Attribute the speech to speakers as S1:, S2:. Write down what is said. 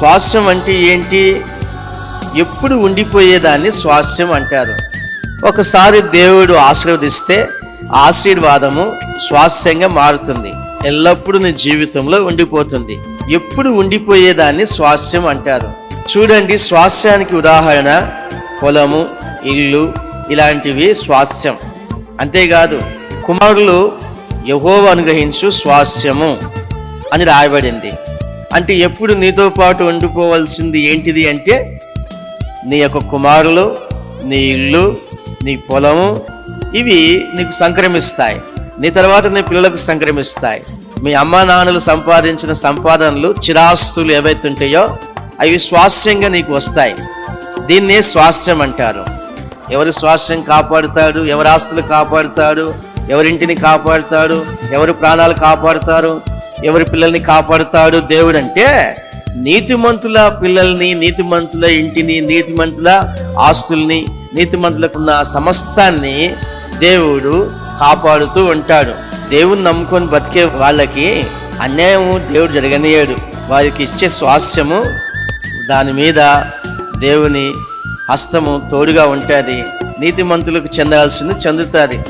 S1: స్వాస్యం అంటే ఏంటి? ఎప్పుడు ఉండిపోయేదాన్ని స్వాస్యం అంటారు. ఒకసారి దేవుడు ఆశీర్వదిస్తే ఆశీర్వాదము స్వాస్యంగా మారుతుంది. ఎల్లప్పుడూ నీ జీవితంలో ఉండిపోతుంది. ఎప్పుడు ఉండిపోయేదాన్ని స్వాస్యం అంటారు. చూడండి స్వాస్యానికి ఉదాహరణ పొలము ఇల్లు ఇలాంటివి స్వాస్యం అంతేకాదు కుమారులు యహోవ అనుగ్రహించు స్వాస్యము అని రాయబడింది. అంటే ఎప్పుడు నీతో పాటు ఉండిపోవలసింది ఏంటిది అంటే నీ యొక్క కుమారులు నీ ఇల్లు నీ పొలము ఇవి నీకు సంక్రమిస్తాయి. నీ తర్వాత నీ పిల్లలకు సంక్రమిస్తాయి. మీ అమ్మా నాన్నలు సంపాదించిన సంపాదనలు చిరాస్తులు ఏవైతే ఉంటాయో అవి స్వాస్థ్యంగా నీకు వస్తాయి. దీన్నే స్వాస్థ్యం అంటారు. ఎవరి స్వాస్థ్యం కాపాడుతాడు ఎవరి ఆస్తులు కాపాడుతాడు ఎవరింటిని కాపాడుతాడు ఎవరు ప్రాణాలు కాపాడుతారు ఎవరి పిల్లల్ని కాపాడుతాడు దేవుడు అంటే నీతిమంతుల పిల్లల్ని నీతిమంతుల ఇంటిని నీతిమంతుల ఆస్తుల్ని నీతిమంతులకున్న సమస్తాన్ని దేవుడు కాపాడుతూ ఉంటాడు. దేవుని నమ్ముకొని బతికే వాళ్ళకి అన్యాయము దేవుడు జరగనీయడు. వారికి ఇచ్చే స్వాస్థ్యము దాని మీద దేవుని హస్తము తోడుగా ఉంటుంది. నీతిమంతులకు చెందాల్సింది చెందుతుంది.